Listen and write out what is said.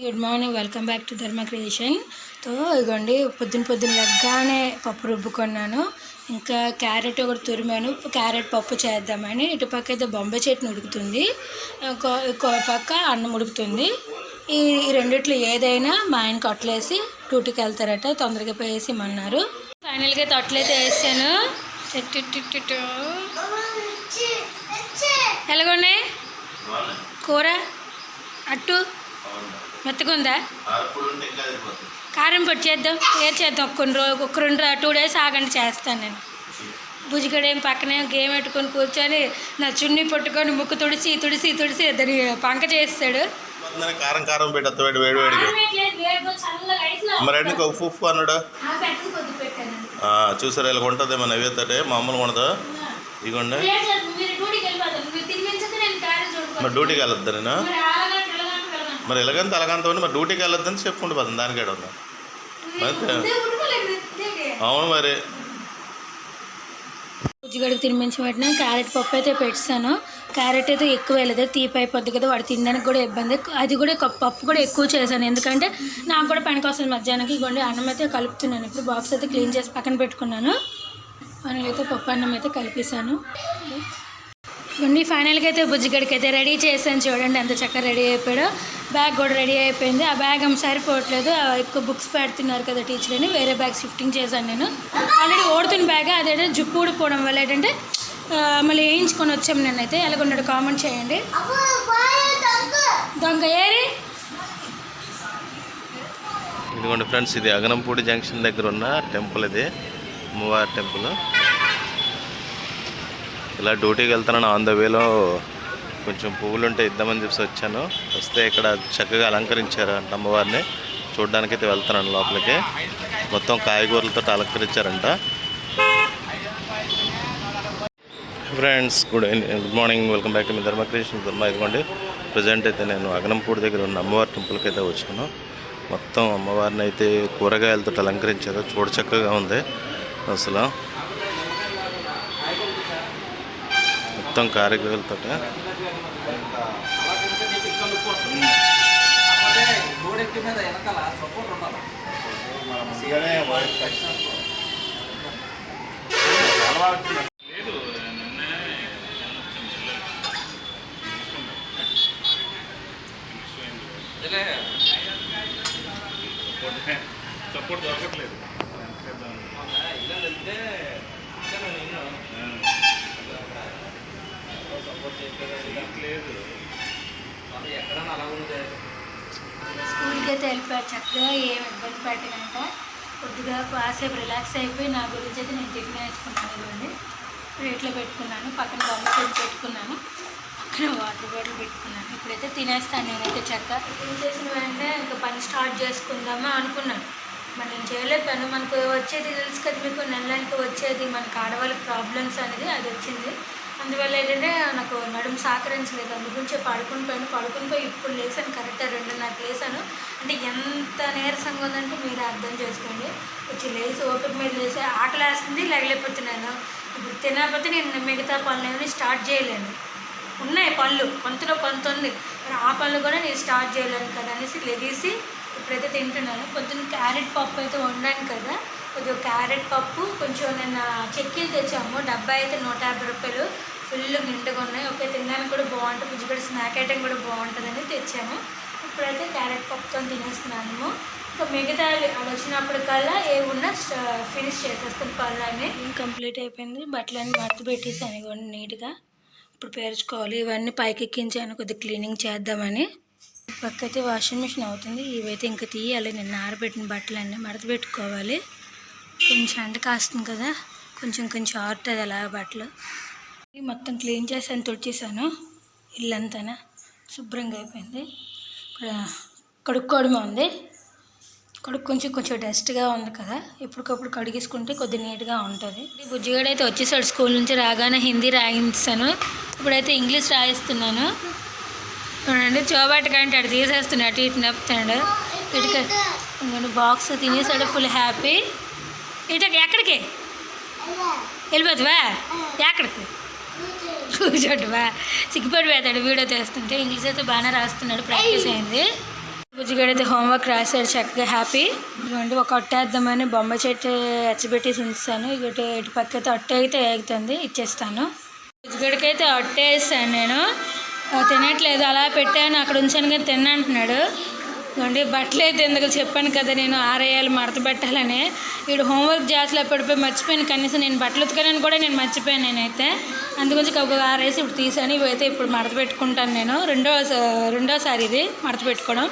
Good morning welcome back to Dharma క్రియేషన్తో ఇగోండి పొద్దున పొద్దున లెగ్గానే పప్పు రుబ్బుకున్నాను. ఇంకా క్యారెట్ ఒకటి తురిమాను. క్యారెట్ పప్పు చేద్దామని ఇటు పక్క అయితే బొంబాయి చట్నీ ఉడుకుతుంది. ఇంకో పక్క అన్నం ఉడుకుతుంది. ఈ రెండిట్లో ఏదైనా మా ఆయనకి అట్లేసి డ్యూటీకి వెళ్తారట తొందరగా పోయేసి మన్నారు ఫైనల్గా అయితే అట్లయితే వేసాను. టిట్టిట్టిట్టిటు. ఎలాగున్నాయి? కూర? అట్టు? మెత్తగుందా కారం పొడి చేద్దాం ఏ చేద్దాం? ఒక కొన్ని రోజు ఒక రెండు టూ డేస్ ఆగండి చేస్తాను నేను. భుజిగడ ఏం పక్కనే గేమ్ పెట్టుకొని కూర్చొని నా చున్నీ పట్టుకొని ముక్కు తుడిసి తుడిసి తుడిసి దాన్ని పంక చేస్తాడు. కారం కారం పెట్టద్దు వేడి వేడి వేడిగా. మరి ఉప్పు ఉప్పు అన్నాడు? ఆ, చూసారా ఇలా ఉంటుంది మన నవ్వుతుంటే మామూలుగా ఉండదు? ఇగోండి. మరి డ్యూటీకి వెళ్ళొద్దు నేను? మరి ఎలాగంత అలాగంత ఉండి మరి డ్యూటీకి వెళ్ళొద్దని చెప్పుకుంటూ పోతుంది. దానికేడ ఉందా అవును మరి. భుజిగడికి తినిపించి పెట్టిన క్యారెట్ పప్పు అయితే పెట్టాను క్యారెట్ అయితే ఎక్కువ వెళ్ళదు తీపి అయిపోద్ది కదా వాడు తినడానికి కూడా ఇబ్బంది. అది కూడా పప్పు కూడా ఎక్కువ చేశాను. ఎందుకంటే నాకు కూడా పనికి వస్తుంది మధ్యాహ్నానికి. ఇగోండి అన్నం అయితే కలుపుతున్నాను. ఇప్పుడు బాక్స్ అయితే క్లీన్ చేసి పక్కన పెట్టుకున్నాను. అయితే పప్పు అన్నం అయితే కలిపేశాను. ఇవన్నీ ఫైనల్గా అయితే బుజ్జిగడికి అయితే రెడీ చేశాను. చూడండి ఎంత చక్కగా రెడీ అయిపోయాడో. బ్యాగ్ కూడా రెడీ అయిపోయింది. ఆ బ్యాగ్ ఏం సరిపోవట్లేదు. ఆ ఎక్కువ బుక్స్ పెడుతున్నారు కదా టీచర్ అని వేరే బ్యాగ్ షిఫ్టింగ్ చేశాను నేను. ఆల్రెడీ ఓడుతున్న బ్యాగ్ అదేంటే జుప్పు ఊడిపోవడం వల్ల ఏంటంటే మళ్ళీ వేయించుకొని వచ్చాము నేనైతే. ఎలాగొన్నాడు కామెంట్ చేయండి. దొంగ ఏరి? ఇదిగోండి ఫ్రెండ్స్ ఇది అగనంపూడి జంక్షన్ దగ్గర ఉన్న టెంపుల్ ఇది. అమ్మవారి టెంపుల్. ఇలా డ్యూటీకి వెళ్తానని ఆన్ ద వేలో కొంచెం పువ్వులు ఉంటే ఇద్దామని చెప్పి వచ్చాను. వస్తే ఇక్కడ చక్కగా అలంకరించారు అంట అమ్మవారిని. చూడడానికి అయితే వెళ్తున్నాను లోపలికి. మొత్తం కాయగూరలతో అలంకరించారంట. Friends good good morning. Welcome back to మీ ధర్మకృష్ణ ధర్మ ఇదిగోండి. ప్రజెంట్ అయితే నేను అగనంపూడి దగ్గర ఉన్న అమ్మవారి టెంపుల్కి అయితే వచ్చాను. మొత్తం అమ్మవారిని అయితే కూరగాయలతో అలంకరించారు. చూడ చక్కగా ఉంది. అసలు మొత్తం కారకాయలతో సపోర్ట్ దొరకట్లేదు. లేదు స్కూల్కి అయితే వెళ్ళిపోయారు చక్కగా ఏం ఇబ్బంది పెట్టకంట కొద్దిగా కాసేపు రిలాక్స్ అయిపోయి నా గురించి అయితే నేను టిఫిన్ వేసుకున్నాను ఇవ్వండి ప్లేట్లో పెట్టుకున్నాను. పక్కన బొమ్మ పెట్టి పెట్టుకున్నాను. పక్కన వాటర్ బాటిల్ పెట్టుకున్నాను. ఇప్పుడైతే తినేస్తాను నేనైతే చక్క. టిఫిన్ చేసిన వెంటనే ఇంకా పని స్టార్ట్ చేసుకుందామా అనుకున్నాను. మరి నేను చేయలేదు. పని మనకు వచ్చేది తెలుసు కదా మీకు. నెలకి వచ్చేది. మనకు ఆడవాళ్ళకి ప్రాబ్లమ్స్ అనేది అది వచ్చింది. అందువల్ల ఏంటంటే నాకు నడుము సహకరించలేదు అందు గురించి పడుకుని పోయాను. పడుకుని పోయి ఇప్పుడు లేసాను కరెక్ట్గా రెండున్నరకు లేసాను అంటే ఎంత నీరసంగా ఉందంటే మీరు అర్థం చేసుకోండి. వచ్చి లేచి ఓపిక మీద లేసి ఆకలి వేస్తుంది లేకపోతున్నాను ఇప్పుడు తినకపోతే నేను మిగతా పనులు ఏమైనా స్టార్ట్ చేయలేను. ఉన్నాయి పళ్ళు. కొంతలో కొంత ఉంది. మరి ఆ పళ్ళు కూడా నేను స్టార్ట్ చేయలేను కదా అనేసి లెగేసి ఇప్పుడైతే తింటున్నాను. పొద్దున్న క్యారెట్ పప్పు అయితే వండాను కదా. కొద్దిగా క్యారెట్ పప్పు కొంచెం నిన్న చెక్కీలు తెచ్చాము. డబ్బా అయితే నూట యాభై రూపాయలు. ఫుల్ నిండుగా ఉన్నాయి. ఓకే తినడానికి కూడా బాగుంటుంది. బుజ్జిగడ స్నాక్ ఐటెం కూడా బాగుంటుందని తెచ్చాము ఇప్పుడైతే క్యారెట్ పప్పుతో తినేస్తున్నాను. ఇంకా మిగతా అది వచ్చినప్పటికల్లా ఏమున్నా ఫినిష్ చేసేస్తాను పళ్ళని కంప్లీట్ అయిపోయింది. బట్టలన్నీ మడత పెట్టేసాను ఇవన్నీ నీట్గా. ఇప్పుడు పేర్చుకోవాలి. ఇవన్నీ పైకి ఎక్కించాను. కొద్దిగా క్లీనింగ్ చేద్దామని. పక్కైతే వాషింగ్ మిషన్ అవుతుంది. ఇవైతే ఇంకా తీయాలి. నిన్న ఆరబెట్టిన బట్టలన్నీ మడత పెట్టుకోవాలి. కొంచెం ఎండ కాస్తుంది కదా. కొంచెం కొంచెం ఆరుతుంది అలా బట్టలు. మొత్తం క్లీన్ చేసాను తుడిచేసాను. ఇల్లంతా శుభ్రంగా అయిపోయింది. ఇక్కడ కడుక్కోవడమే ఉంది. కడుక్కు కొంచెం కొంచెం డస్ట్గా ఉంది కదా. ఎప్పటికప్పుడు కడిగేసుకుంటే కొద్ది నీట్గా ఉంటుంది. బుజ్జిగాడు అయితే వచ్చేసాడు స్కూల్ నుంచి రాగానే హిందీ రాయించాను ఇప్పుడైతే ఇంగ్లీష్ రాయిస్తున్నాను. చూడండి చూబట్టకంటే అటు తీసేస్తున్నాడు అటు ఇటు నప్పుతాడు ఇటుక బాక్స్ తినేసాడు ఫుల్ హ్యాపీ. ఇటు ఎక్కడికి? వెళ్ళిపోతువా? ఎక్కడికి? కూర్చోటి బా సిగ్గుపడి పోతాడు వీడియో తీస్తుంటే. ఇంగ్లీష్ అయితే బాగానే రాస్తున్నాడు ప్రాక్టీస్ అయింది. బుజ్జిగడైతే హోంవర్క్ రాశాడు చక్కగా హ్యాపీ. ఇదిగోండి ఒక అట్టేద్దామని బొమ్మ చెట్టు ఎచ్చబెట్టేసి ఉంచుతాను. ఇటు ఇటు పక్క అయితే అట్ట అయితే ఏగుతుంది ఇచ్చేస్తాను. బుజ్జిగడికైతే అట్టే వేస్తాను నేను. తినట్లేదు అలా పెట్టాను అక్కడ ఉంచాను కానీ తిన్నంటున్నాడు. ఇదిగోండి బట్టలు అయితే ఎందుకు చెప్పాను కదా నేను ఆరేయాలి మడత పెట్టాలని. వీడు హోంవర్క్ జాస్లో పడిపోయి మర్చిపోయాను కనీసం నేను బట్టలు ఉతకనని కూడా నేను మర్చిపోయాను నేనైతే. అందుగురించి ఒక ఆరేసి ఇప్పుడు తీసాను ఇవైతే ఇప్పుడు మడత పెట్టుకుంటాను నేను. రెండో రెండోసారి ఇది మడత పెట్టుకోవడం.